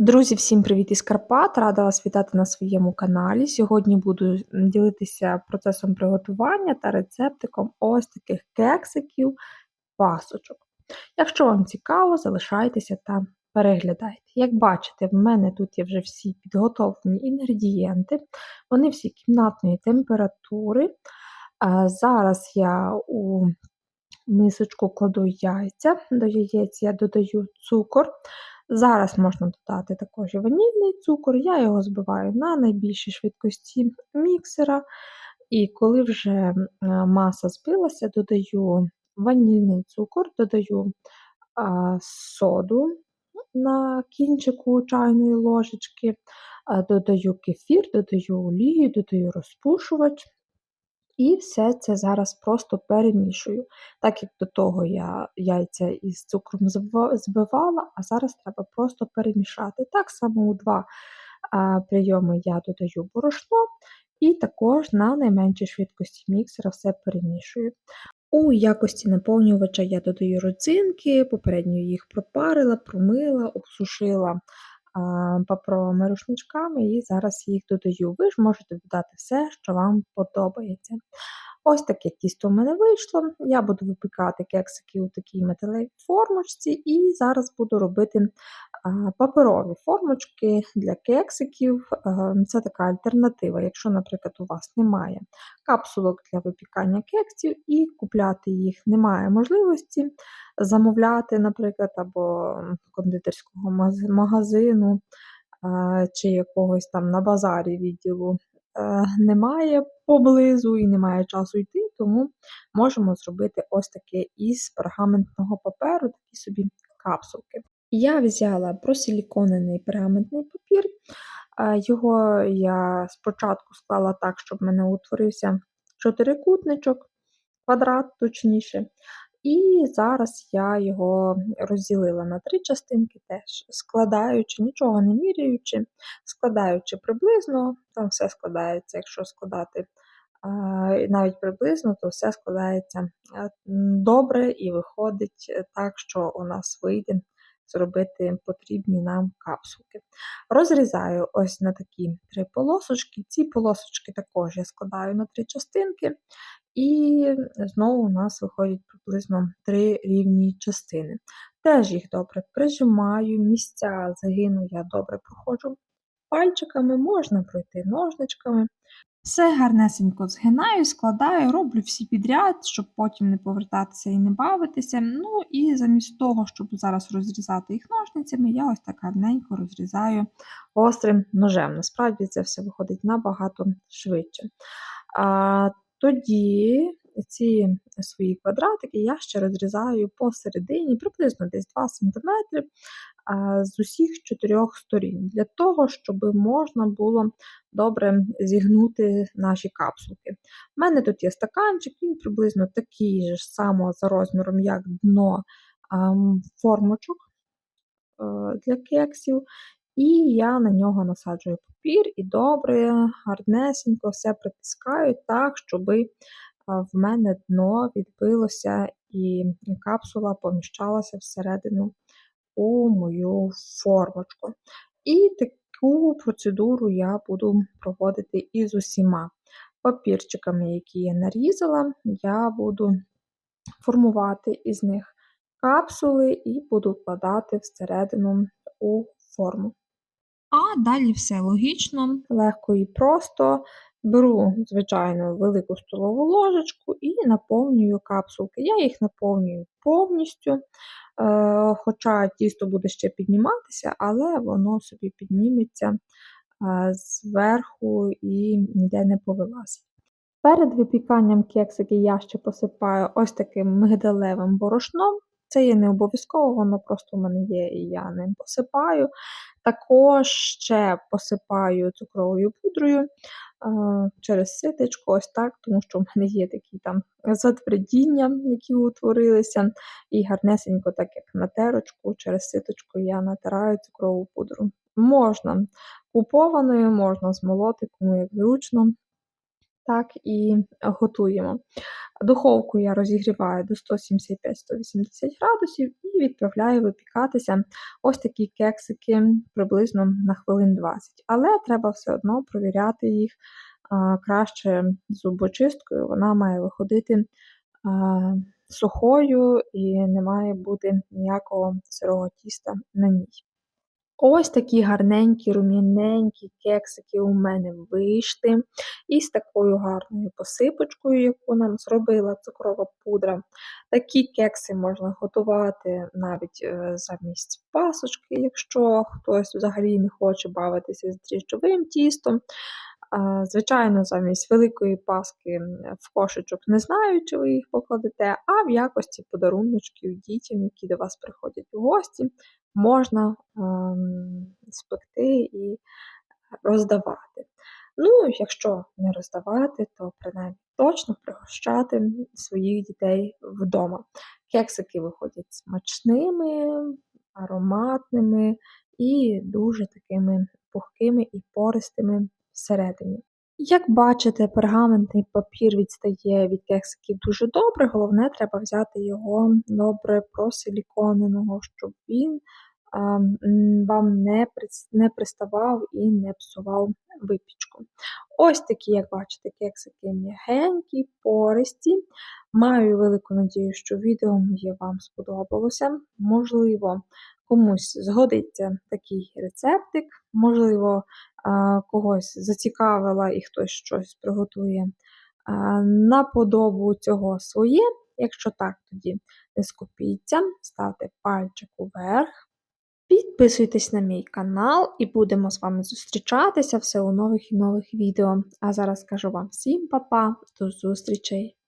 Друзі, всім привіт із Карпат! Рада вас вітати на своєму каналі. Сьогодні буду ділитися процесом приготування та рецептиком ось таких кексиків, пасочок. Якщо вам цікаво, залишайтеся та переглядайте. Як бачите, в мене тут є вже всі підготовлені інгредієнти, вони всі кімнатної температури. Зараз я у мисочку кладу яйця, до яєць я додаю цукор. Зараз можна додати також і ванільний цукор, я його збиваю на найбільшій швидкості міксера. І коли вже е, маса збилася, додаю ванільний цукор, додаю а, соду на кінчику чайної ложечки, а, додаю кефір, додаю олію, додаю розпушувач. І все це зараз просто перемішую. Так як до того я яйця із цукром збивала, а зараз треба просто перемішати. Так само у два прийоми я додаю борошно і також на найменшій швидкості міксера все перемішую. У якості наповнювача я додаю родзинки, попередньо їх пропарила, промила, обсушила паперовими рушничками і зараз їх додаю. Ви ж можете додати все, що вам подобається. Ось таке тісто в мене вийшло. Я буду випікати кексики у такій металевій формочці, і зараз буду робити паперові формочки для кексиків. Це така альтернатива. Якщо, наприклад, у вас немає капсулок для випікання кексів і купляти їх немає можливості замовляти, наприклад, або кондитерського магазину чи якогось там на базарі відділу Е, немає поблизу і немає часу йти, тому можемо зробити ось таке із пергаментного паперу, такі собі капсулки. Я взяла просиліконений пергаментний папір, е, його я спочатку склала так, щоб в мене утворився чотирикутничок, квадрат точніше. І зараз я його розділила на три частинки, теж складаючи, нічого не міряючи, складаючи приблизно, там все складається, якщо складати навіть приблизно, то все складається добре і виходить так, що у нас вийде зробити потрібні нам капсулки. Розрізаю ось на такі три полосочки. Ці полосочки також я складаю на три частинки, і знову у нас виходять приблизно три рівні частини. Теж їх добре прижимаю, місця загину я добре проходжу пальчиками, можна пройти ножничками. Все гарнесенько згинаю, складаю, роблю всі підряд, щоб потім не повертатися і не бавитися. Ну і замість того, щоб зараз розрізати їх ножницями, я ось так гарненько розрізаю острим ножем. Насправді це все виходить набагато швидше. А, Тоді ці свої квадратики я ще розрізаю посередині, приблизно десь 2 см з усіх чотирьох сторін, для того, щоб можна було добре зігнути наші капсулки. У мене тут є стаканчик, він приблизно такий же само за розміром, як дно формочок е, для кексів. І я на нього насаджую папір і добре, гарнесенько все притискаю так, щоб в мене дно відбилося і капсула поміщалася всередину у мою формочку. І таку процедуру я буду проводити із усіма папірчиками, які я нарізала, я буду формувати із них капсули і буду вкладати всередину у форму. А далі все логічно, легко і просто. Беру, звичайно, велику столову ложечку і наповнюю капсулки. Я їх наповнюю повністю, е, хоча тісто буде ще підніматися, але воно собі підніметься е, зверху і ніде не повилазить. Перед випіканням кексики я ще посипаю ось таким мигдалевим борошном. Це є не обов'язково, воно просто в мене є, і я ним посипаю. Також ще посипаю цукровою пудрою через ситечко, ось так, тому що в мене є такі там затвердіння, які утворилися, і гарнесенько, так як на терочку, через ситочку я натираю цукрову пудру. Можна купованою, можна змолоти, кому як зручно. Так і готуємо. Духовку я розігріваю до 175-180 градусів і відправляю випікатися ось такі кексики приблизно на хвилин 20. Але треба все одно провіряти їх краще зубочисткою. Вона має виходити сухою і не має бути ніякого сирого тіста на ній. Ось такі гарненькі, рум'яненькі кексики у мене вийшли. І з такою гарною посипочкою, яку нам зробила цукрова пудра. Такі кекси можна готувати навіть е, замість пасочки, якщо хтось взагалі не хоче бавитися з дріжджовим тістом. Звичайно, замість великої паски в кошечок не знаю, чи ви їх покладете, а в якості подаруночків дітям, які до вас приходять у гості, можна ем, спекти і роздавати. Ну, якщо не роздавати, то принаймні точно пригощати своїх дітей вдома. Кексики виходять смачними, ароматними і дуже такими пухкими і пористими всередині. Як бачите, пергаментний папір відстає від кексиків дуже добре, головне треба взяти його добре просиліконеного, щоб він ем, вам не, не приставав і не псував випічку. Ось такі, як бачите, кексики м'ягенькі, пористі. Маю велику надію, що відео моє вам сподобалося. Можливо, комусь згодиться такий рецептик, можливо, когось зацікавила і хтось щось приготує на подобу цього своє. Якщо так, тоді не скупіться, ставте пальчик уверх. Підписуйтесь на мій канал і будемо з вами зустрічатися все у нових і нових відео. А зараз кажу вам всім па-па, до зустрічей!